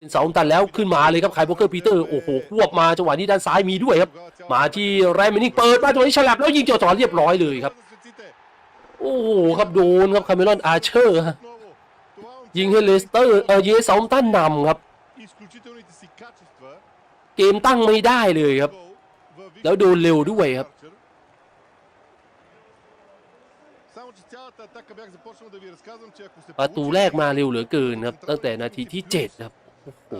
เป็นเสาตันแล้วขึ้นมาเลยครับไคโบเกอร์ปีเตอร์โอ้โหควบมาจังหวะนี้ด้านซ้ายมีด้วยครับ มาที่ไรมินิกเปิดมาจังหวะนี้ฉลับแล้วยิงจ่อๆเรียบร้อยเลยครับ โอ้โหครับโดนครับคาเมรอนอาร์เชอร์ฮะยิงให้เลสเตอร์เออยิงให้เซาตันนำครับ เกมตั้งไม่ได้เลยครับ แล้วโดนเร็วด้วยครับประตูแรกมาเร็วเหลือเกินครับ ตั้งแต่นาทีที่ 7 ครับ อ้โห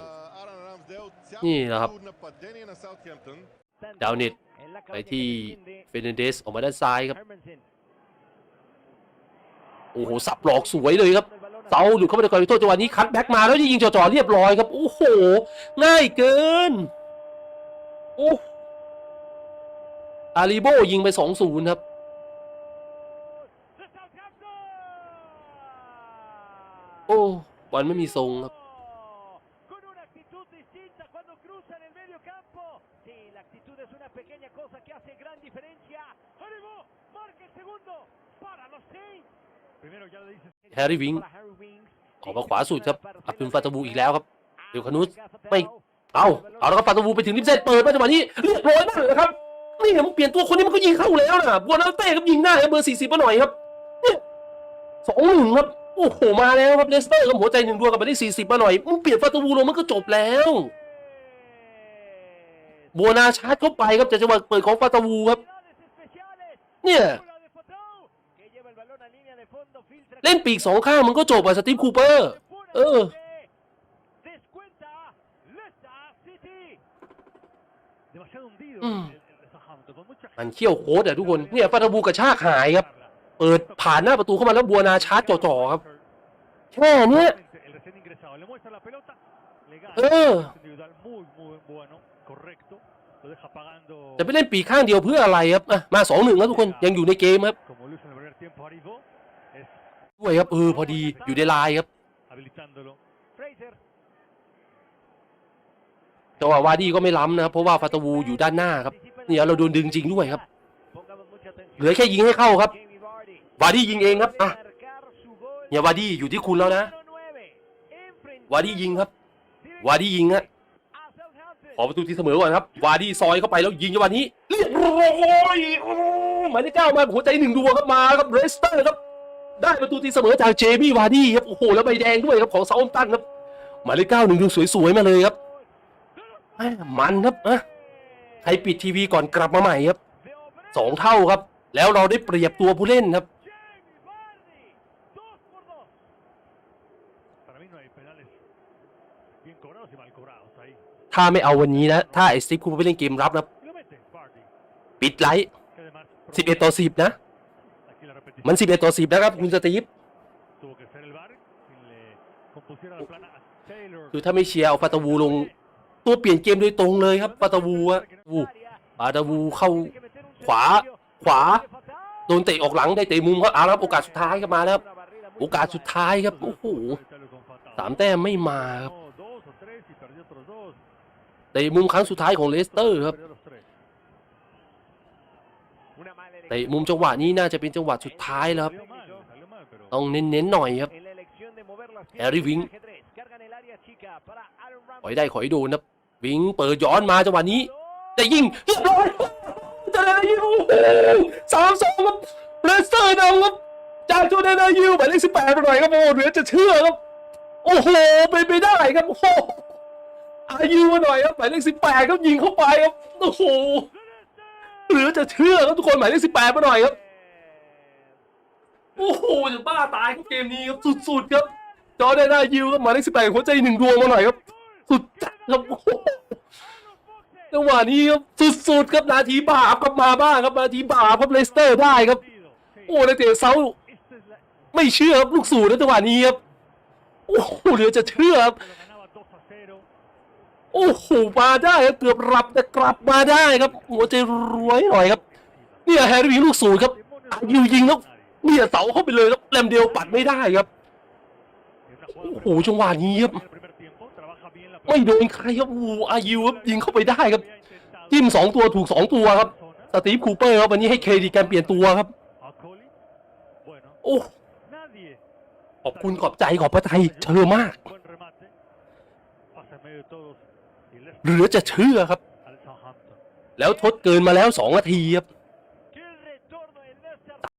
นี่นะครับดาวน็ตไปที่เฟรนันเดสออกมาด้านซ้ายครับ โอ้โห สับหลอกสวยเลยครับเสาหลุดเข้าไปในกรอบเขตโทษจังหวะนี้คัดแบ็กมาแล้วยิงจ่อๆเรียบร้อยครับ โอ้โห ง่ายเกิน โอ้อาริโบยิงไป2-0ครับโอ้บอลไม่มีทรงครับ pequeña cosa que hace gran diferencia. Arribó, marca el segundo para los Saints. Primero ya lo dices. แฮร์รี่วิง Para Harry Winks. ออกมาขวาสุดครับอับดุลฟาตาบูอีกแล้วครับเดี๋ยวคนุสไม่เอาเอาแล้วครับฟาตาบูไปถึงริมเส้นเปิดมาจังหวะนี้เรียบร้อยมากเลยครับนี่เนี่ยมันเปลี่ยนตัวคนนี้มันก็ยิงเข้าแล้วนะบัวนาเต้ครับยิงได้ครับเบอร์40มาหน่อยครับเนี่ยสองหนึ่งครับโอ้โหมาแล้วครับเลสเตอร์ครับหัวใจหนึ่งดวงกับไปได้40มาหน่อยมันเปลี่ยนฟาตาบูลงมันก็จบแล้ว บัวนาชาร์จเข้าไปครับจากจังหวะเปิดของฟาตาวูครับ เนี่ย เล่นปีกสองข้างมันก็จบอะสตีฟคูเปอร์ เออ มันเขี้ยวโค้ดอะทุกคน เนี่ยฟาตาบูกระชากหายครับ เปิดผ่านหน้าประตูเข้ามาแล้วบัวนาชาร์จจ่อๆครับแค่เนี้ยเออ จะไปเล่นปีกข้างเดียวเพื่ออะไรครับอะมาสองหนึ่งแล้วทุกคนยังอยู่ในเกมครับ Como lo hizo en el primer tiempo Aribo, es ด้วยครับเออพอดีอยู่ในไลน์ครับ habilitándolo. Fraser. จังหวะวาดี้ก็ไม่ล้ำนะครับเพราะว่าฟาตาวูอยู่ด้านหน้าครับเนี่ยเราโดนดึงจริงด้วยครับ Pongamos mucha atención. เหลือแค่ยิงให้เข้าครับ Jamie Vardy. วาดี้ยิงเองครับอะ Marcar su gol. เนี่ยวาดี้อยู่ที่คุณแล้วนะ Número nueve. Enfrentando วาดี้ยิงครับวาดี้ยิงฮะ a Southampton. ข อประตูที่เสมอก่อนครับ วาดี้ซอยเข้าไปแล้วยิงจังหวะนี้เรียบร้อยหมายเลขเก้ามาหัวใจหนึ่งดวงครับมาครับเรสเตอร์ครับ ได้ประตูที่เสมอจากเจมี่วาดี้ครับโอ้โหแล้วใบแดงด้วยครับของเซาท์แฮมตันครับหมายเลขเก้าหนึ่งดวงสวยๆมาเลยครับมันครับอะใครปิดทีวีก่อนกลับมาใหม่ครับสองเท่าครับ แล้วเราได้เปรียบตัวผู้เล่นครับ ถ้าไม่เอาวันนี้นะ ถ้าไอสติฟคูไปเล่นเกมรับนะ ปิดไลท์ Que además. 11ต่อ10นะ Aquí la repetición. มัน11ต่อ10นะครับ คุณสตีฟคือถ้าไม่เชียร์เอาฟาตาวูลง ตัวเปลี่ยนเกมโดยตรงเลยครับฟาตาวูอะวูฟาตาวูเข้าขวาขวาโดนเตะออกหลังได้เตะมุมเขาเอาครับโอกาสสุดท้ายครับมาแล้วโอกาสสุดท้ายครับโอ้โหสามแต้มไม่มาครับ เตะมุมครั้งสุดท้ายของเลสเตอร์ครับเตะมุมจังหวะนี้น่าจะเป็นจังหวะสุดท้ายแล้วครับต้องเน้นๆหน่อยครับ En la elección de mover las Harry piezas Wing. del ajedrez. Cargan el área chica para Aaron ขอยได้ขอยโดนครับวิงเปิดย้อนมาจังหวะนี้แต่ยิงเรียบร้อยจะได้ยิงสามสองครับเลสเตอร์นำครับจากจูเดนายิวหมายเลขสิบแปดไปหน่อยครับโอ้เหลือจะเชื่อครับโอ้โหเป็นไปได้ครับโอ้ อายุมาหน่อยครับหมายเลขสิบแปดครับยิงเข้าไปครับโอ้โหหลือจะเชื่อครับทุกคนหมายเลขสิบแปดมาหน่อยครับโอ้โหจะบ้าตายครับเกมนี้ครับสุดๆครับจอร์แดนอายิวครับหมายเลขสิบแปดหัวใจหนึ่งดวงมาหน่อยครับ สุดจัดครับโอ้โหจังหวะนี้ครับสุดๆครับนาทีบาปครับมาบ้างครับนาทีบาปครับเลสเตอร์ได้ครับ โอ้ในเตะเซาไม่เชื่อครับลูกสูตรนะจังหวะนี้ครับโอ้โหเหลือจะเชื่อครับ โอ้โหมาได้ครับเกือบรับแต่กลับมาได้ครับ หัวใจรวยหน่อยครับ เนี่ยแฮร์รี่ลูกสูตรครับอายิวยิงแล้วเนี่ยเสาเข้าไปเลยครับแลมเดียวปัดไม่ได้ครับโอ้โหจังหวะนี้ครับไม่โดนใครครับอ้โหอายิวครับยิงเข้าไปได้ครับ จิ้มสองตัวถูกสองตัวครับสตีฟคูเปอร์ครับวันนี้ให้เครดิตการเปลี่ยนตัวครับโอ้ขอบคุณขอบใจขอบพระทัยเชอมาก หรือจะเชื่อครับ แล้วทดเกินมาแล้วสองนาทีครับ